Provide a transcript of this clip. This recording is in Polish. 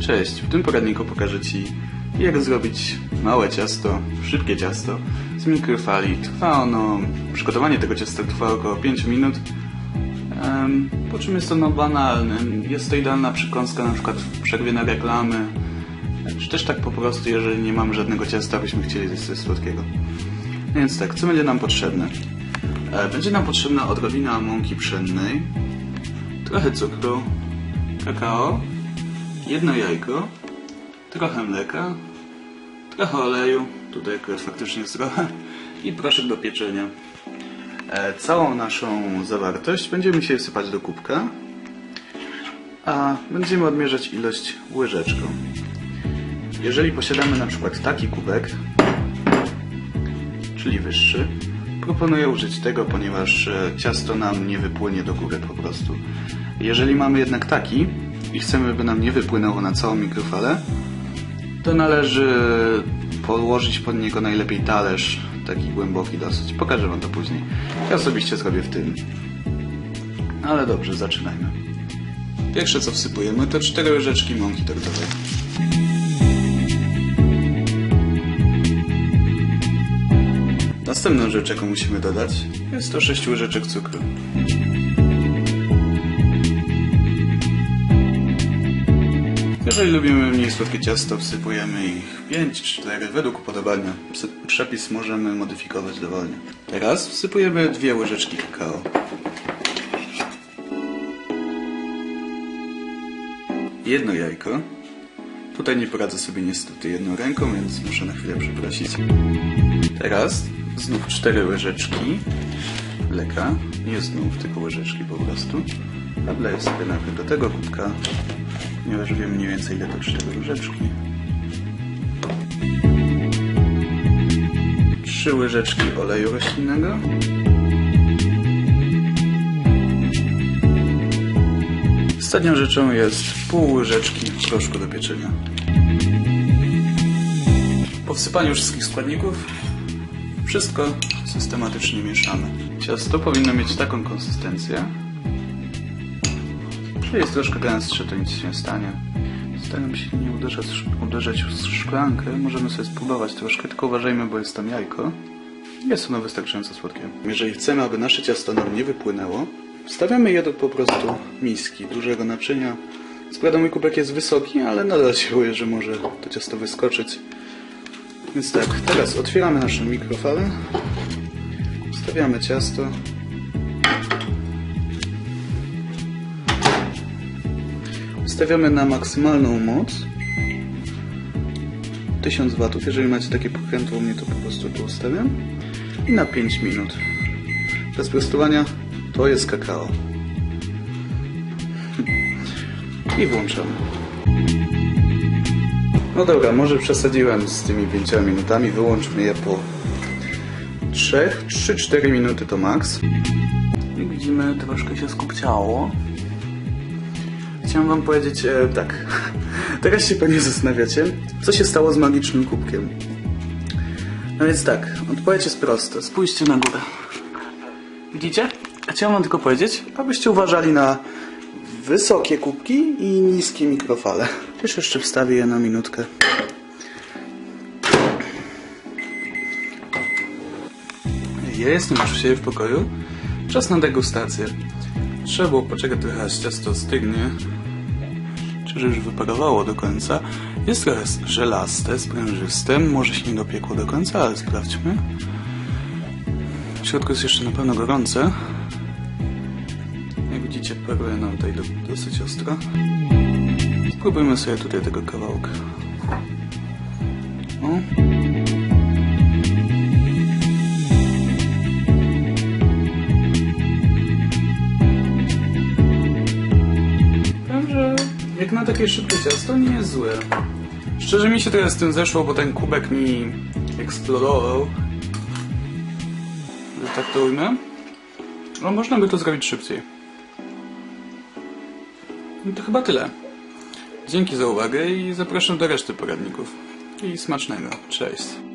Cześć, w tym poradniku pokażę Ci jak zrobić małe ciasto, szybkie ciasto z mikrofali. Trwa ono, przygotowanie tego ciasta trwa około 5 minut. Po czym jest ono banalne. Jest to idealna przekąska na przykład w przerwie na reklamy. Czy też tak po prostu, jeżeli nie mamy żadnego ciasta, byśmy chcieli coś słodkiego. Więc tak, co będzie nam potrzebne? E, Będzie nam potrzebna odrobina mąki pszennej, trochę cukru, kakao, jedno jajko, trochę mleka, trochę oleju, tutaj akurat faktycznie jest trochę, i proszek do pieczenia. E, Całą naszą zawartość będziemy się sypać do kubka, a będziemy odmierzać ilość łyżeczką. Jeżeli posiadamy na przykład taki kubek, czyli wyższy, proponuję użyć tego, ponieważ e, ciasto nam nie wypłynie do góry po prostu. Jeżeli mamy jednak taki i chcemy, by nam nie wypłynęło na całą mikrofalę, to należy położyć pod niego najlepiej talerz, taki głęboki dosyć. Pokażę Wam to później. Ja osobiście zrobię w tym. Ale dobrze, zaczynajmy. Pierwsze co wsypujemy to cztery łyżeczki mąki tortowej. Następną rzecz, jaką musimy dodać, jest to 6 łyżeczek cukru. Jeżeli lubimy mniej słodkie ciasto, wsypujemy ich 5 czy 4 według upodobania. Przepis możemy modyfikować dowolnie. Teraz wsypujemy dwie łyżeczki kakao. Jedno jajko. Tutaj nie poradzę sobie niestety jedną ręką, więc muszę na chwilę przeprosić. Teraz znów cztery łyżeczki mleka. Nie znów, tylko łyżeczki po prostu. A wleję sobie najpierw do tego kubka, ponieważ wiem mniej więcej ile to cztery łyżeczki. Trzy łyżeczki oleju roślinnego. Ostatnią rzeczą jest pół łyżeczki proszku do pieczenia. Po wsypaniu wszystkich składników wszystko systematycznie mieszamy. Ciasto powinno mieć taką konsystencję. Jeżeli jest troszkę gęstsze, to nic się nie stanie. Staram się nie uderzać, uderzać w szklankę. Możemy sobie spróbować troszkę, tylko uważajmy, bo jest tam jajko. Jest ono wystarczająco słodkie. Jeżeli chcemy, aby nasze ciasto nam nie wypłynęło, wstawiamy je do po prostu miski, dużego naczynia. Prawda mój kubek jest wysoki, ale nadal się boję, że może to ciasto wyskoczyć. Więc tak, teraz otwieramy naszą mikrofalę, wstawiamy ciasto. Ustawiamy na maksymalną moc 1000 W. Jeżeli macie takie pokrętło, u mnie to po prostu tu ustawiam. I na 5 minut. Bez prostowania to jest kakao. I włączamy. No dobra, może przesadziłem z tymi 5 minutami. Wyłączmy je po 3, 3-4 minuty to maks. Jak widzimy, troszkę się skupciało. Chciałem wam powiedzieć e, tak. Teraz się pewnie zastanawiacie, co się stało z magicznym kubkiem. No więc tak, odpowiedź jest prosta. Spójrzcie na górę. Widzicie? Chciałem wam tylko powiedzieć, abyście uważali na wysokie kubki i niskie mikrofale. Też jeszcze wstawię je na minutkę. Ja jestem już siebie w pokoju. Czas na degustację. Trzeba było poczekać trochę, aż ciasto stygnie. Że już wyparowało do końca. Jest trochę żelaste, sprężyste. Może się nie dopiekło do końca, ale sprawdźmy. W środku jest jeszcze na pewno gorące. Jak widzicie, paruje nam tutaj do, dosyć ostro. Spróbujmy sobie tutaj tego kawałka. O. jak na takie szybkie ciasto nie jest złe. Szczerze mi się teraz z tym zeszło, bo ten kubek mi to ujmę. No można by to zrobić szybciej. No to chyba tyle. Dzięki za uwagę i zapraszam do reszty poradników. I smacznego. Cześć.